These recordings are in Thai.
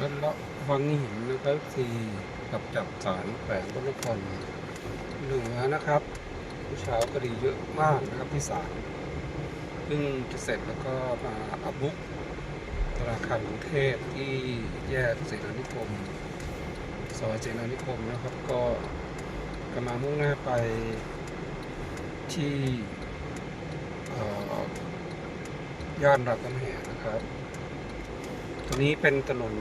วัดละวังหินนะครับที่กับจับสารแขวงพระนครเหนือนะครับผู้เช้าก็ดีเยอะมากนะครับที่ศาลเพิ่งจะเสร็จแล้วก็มาอับบุกธนาคารกรุงเทพที่แยกเสนานิคมซอยเสนานิคมนะครับ ก็กำลังมุ่งหน้าไปที่เอ่อย่านรามคำแหงนะครับ ตัวนี้เป็นถนน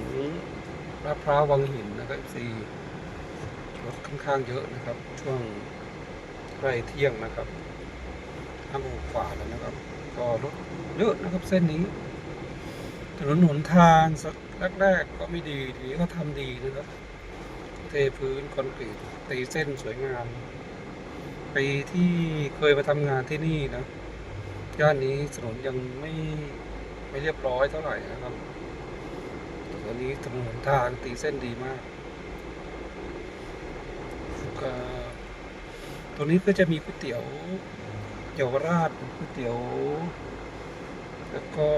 ลาดพร้าววังหินนะครับซีรถค่อนข้างเยอะนะครับ ช่วงใกล้เที่ยงนะครับห้าโมงกว่าแล้วนะครับ ก็รถเยอะนะครับเส้นนี้ ถนนหนทางสักแรกๆก็ไม่ดีทีนี้ก็ทำดีนะครับ เทพื้นคอนกรีตตีเส้นสวยงามไปที่เคยมาทำงานที่นี่นะย่านนี้ถนนยังไม่ไม่เรียบร้อยเท่าไหร่นะครับ วนี้ถนนทางตีเส้นดีมากก็ตัวนี้ก็จะมีก๋วยเตี๋ยวเยาวราชก๋วยเตี๋ยว แล้วก็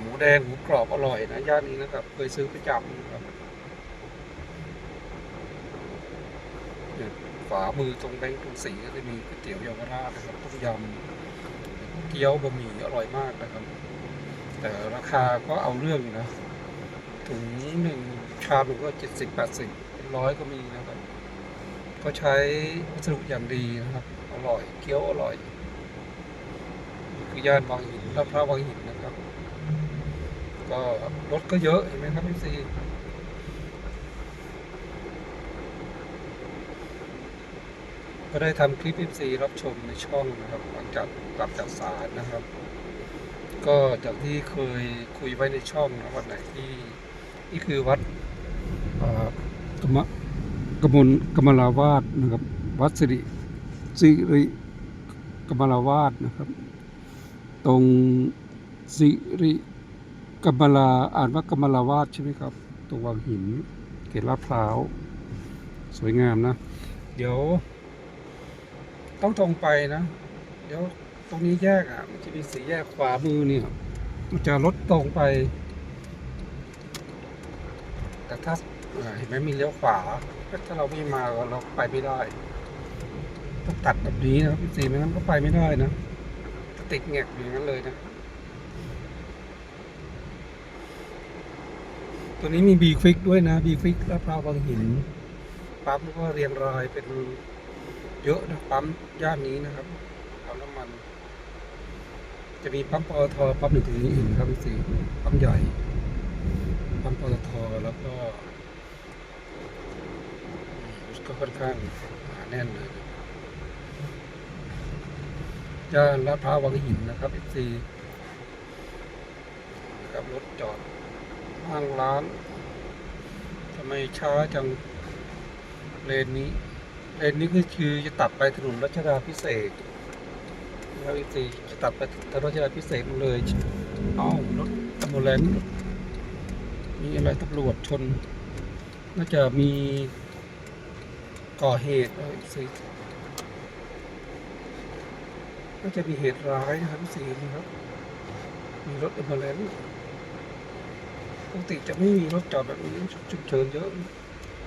หมูแดงหมูกรอบอร่อยนะย่านนี้นะครับ เคยซื้อประจำนะครับเนี่ามือตรงแบงค์ตรงสีก็จะมีก๋วยเตี๋ยวเยาวราชนะครับต้มยำเกี๊ยวบะหมี่อร่อยมากนะครับ แต่ราคาก็เอาเรื่องอยู่นะถึงหนึ่งชามหนึ่งก็เจ็ดสิบแปดสิบร้อยก็มีนะครับก็ใช้วัสดุอย่างดีนะครับ อร่อยเกี๊ยวอร่อย คือย่านบางหินลาดพร้าวบางหินนะครับ ก็รถก็เยอะเห็นไหมครับพี่ซีก็ได้ทำคลิป FC รับชมในช่องนะครับ หลังจากกลับจากศาลนะครับ ก็จากที่เคยคุยไว้ในช่องนะวันไหนที่นี่คือวัดกมะกมลกมลาวาสนะครับ วัดสิริสิริกมลาวาสนะครับ ตรงสิริกมลาอ่านว่ากมลาวาสใช่ไหมครับ ตรงวังหิน เขตลาดพร้าว สวยงามนะ เดี๋ยว ต้องตรงไปนะ เดี๋ยว ตรงนี้แยกอะมันจะมีสีแยกขวามือเนี่ยมันจะลดตรงไป แต่ถ้าเห็นไหมมีเลี้ยวขวาถ้าเราไม่มาเราไปไม่ได้ต้องตัดแบบนี้นะครับสีไม่งั้นก็ไปไม่ได้นะติดแงกอย่างนั้นเลยนะ ตัวนี้มีบีฟิกด้วยนะบีฟิกลาดพร้าวบางหินปั๊มก็เรียงรายเป็นเยอะนะปั๊มย่านนี้นะครับปั๊มน้ำมัน จะมีปั๊มปตทปั๊มหนึ่งถึงนี้อีกนะครับพี่สีปั๊มใหญ่ปั๊มปตทแล้วก็อืมก็ค่อนข้างหนาแน่นเลยย่านลาดพร้าววังหินนะครับพี่สีนะครับรถจอดห้างร้านทำไมช้าจังเลนนี้เลนนี้ก็คือจะตัดไปถนนรัชดาพิเศษ แล้วอีกสี่ตัดไปถนนจราพิเศษเลยเอ้ารถตำรวจแลนมีอะไรตำรวจชน น่าจะมีก่อเหตุแล้วอีกสี่น่าจะมีเหตุร้ายนะครับพี่สี่นะครับ มีรถตำรวจแลนปกติจะไม่มีรถจอดแบบนี้ฉุกเฉินเยอะ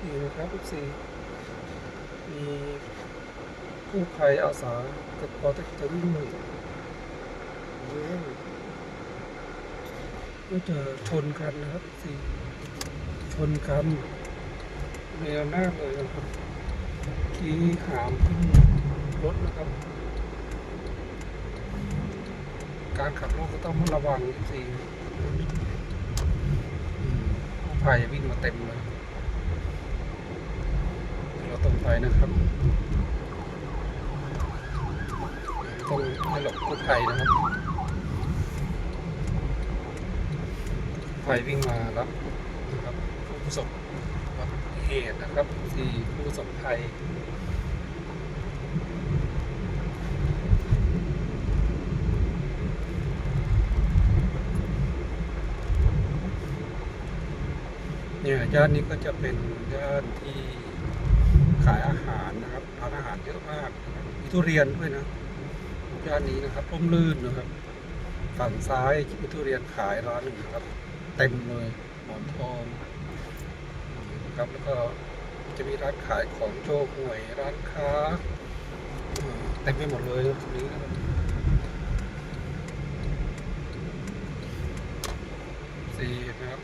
นี่นะครับพี่สี่มี กู้ภัยอาสากับปอเต็กตึงด้วยโอ้ก็จะชนกันนะครับสี่ชนกันเร็วหน้าเลยนะครับขี่หามขึ้นรถนะครับ การขับรถก็ต้องระวังสี่กู้ภัยวิ่งมาเต็มเลยเราตรงไปนะครับ ต้องให้หลบกู้ภัยนะครับกู้ภัยวิ่งมารับนะครับผู้ประสบอุบัติเหตุนะครับที่ผู้ประสบภัยเนี่ยย่านนี้ก็จะเป็นย่านที่ขายอาหารนะครับร้านอาหารเยอะมากมีทุเรียนด้วยนะ ย่านนี้นะครับร่มรื่นนะครับ ฝั่งซ้ายมีทุเรียนขายร้านหนึ่งนะครับ เต็มเลยหมอนทองนะครับแล้วก็จะมีร้านขายของโชคหวยร้านค้าอ่าเต็มไปหมดเลยตรงนี้นะครับสี่นะครับ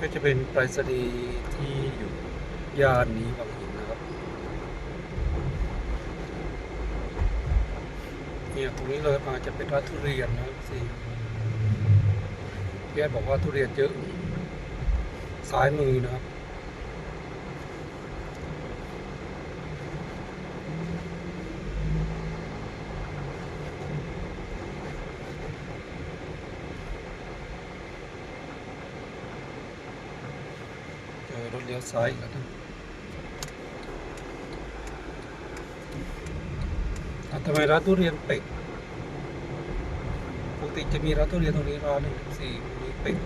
ก็จะเป็นไปรษณีย์ที่อยู่ย่านนี้บางหินนะครับเนี่ยตรงนี้เลยมาจะเป็นร้านทุเรียนนะครับสิพี่แอดบอกว่าทุเรียนเยอะซ้ายมือนะครับ เจอรถเลี้ยวซ้ายแล้วนะอะทำไมร้านทุเรียนเปิดปกติจะมีร้านทุเรียนตรงนี้ร้านหนึ่งสี่มีปิด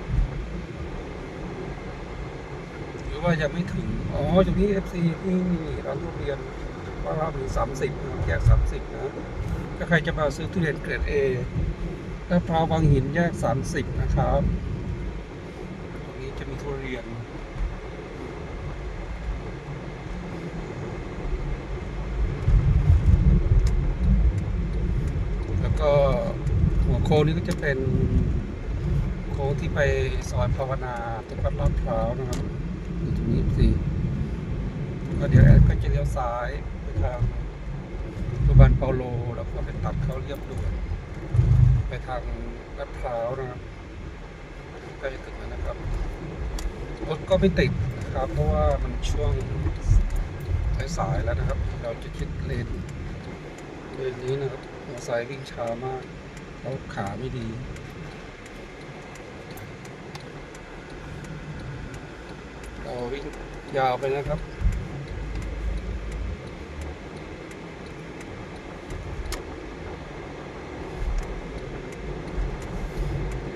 หรือว่ายังไม่ถึง อ๋อตรงนี้ FC ที่มีร้านทุเรียนว่าเรามีสามสิบแยกสามสิบนะถ้าใครจะมาซื้อทุเรียนเกรด A ลาพร้าวบางหินแยกสามสิบนะครับ ตรงนี้จะมีทุเรียน แล้วก็หัว โค้งนี้ก็จะเป็นโค้งที่ไปซอยภาวนาตรงวัดลาดพร้าวนะครับอยู่ตรงนี้สิก็เดี๋ยวแอดก็จะเลี้ยวซ้ายไปทางโรงพยาบาลเปาโลแล้วก็ไปตัดเข้าเรียบด่วนไปทางลาดพร้าวนะครับใกล้จะถึงแล้วนะครับรถก็ไม่ติดนะครับเพราะว่ามันช่วงสายๆแล้วนะครับ เราจะคิดเลนเลนนี้นะครับมอไซค์วิ่งช้ามาก เขาขาไม่ดีเราวิ่งยาวไปนะครับ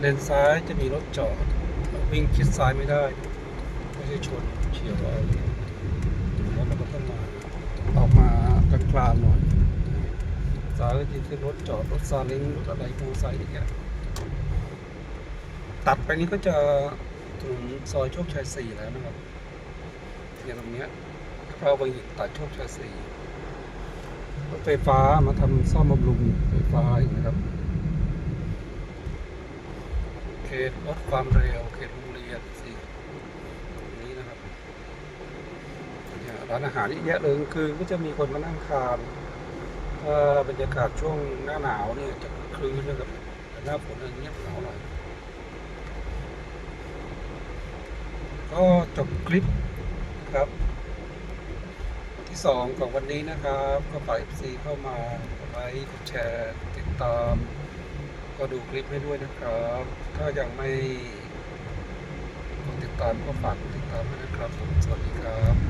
เลนซ้ายจะมีรถจอด วิ่งชิดซ้ายไม่ได้ ไม่ใช่ชนเฉียวเอาแล้วเราก็ต้องมาออกมากลางๆหน่อย สายก็จะขึ้นรถจอดรถซาเล้งรถอะไรมอเตอร์ไซค์อย่างเงี้ยตัดไปนี้ก็จะถึงซอยโชคชัยสี่แล้วนะครับเนี่ยตรงเนี้ยเราไปตัดโชคชัยสี่รถไฟฟ้ามาทำซ่อมบำรุงไฟฟ้าอีกนะครับ เขตลดความเร็วเขตโรงเรียนสี่นี้นะครับร้านอาหารเยอะแยะเลยคือก็จะมีคนมานั่งทาน บรรยากาศช่วงหน้าหนาวเนี่ยจะคลืนนะครับแต่หน้าฝนอะไรเงียบเหงาหน่อยก็จบคลิปครับที่สองของวันนี้นะครับ ก็ฝาก FC เข้ามาไลค์กดแชร์ติดตาม ก็ดูคลิปให้ด้วยนะครับ ถ้ายังไม่กดติดตามก็ฝากกดติดตามด้วยนะครับผมสวัสดีครับ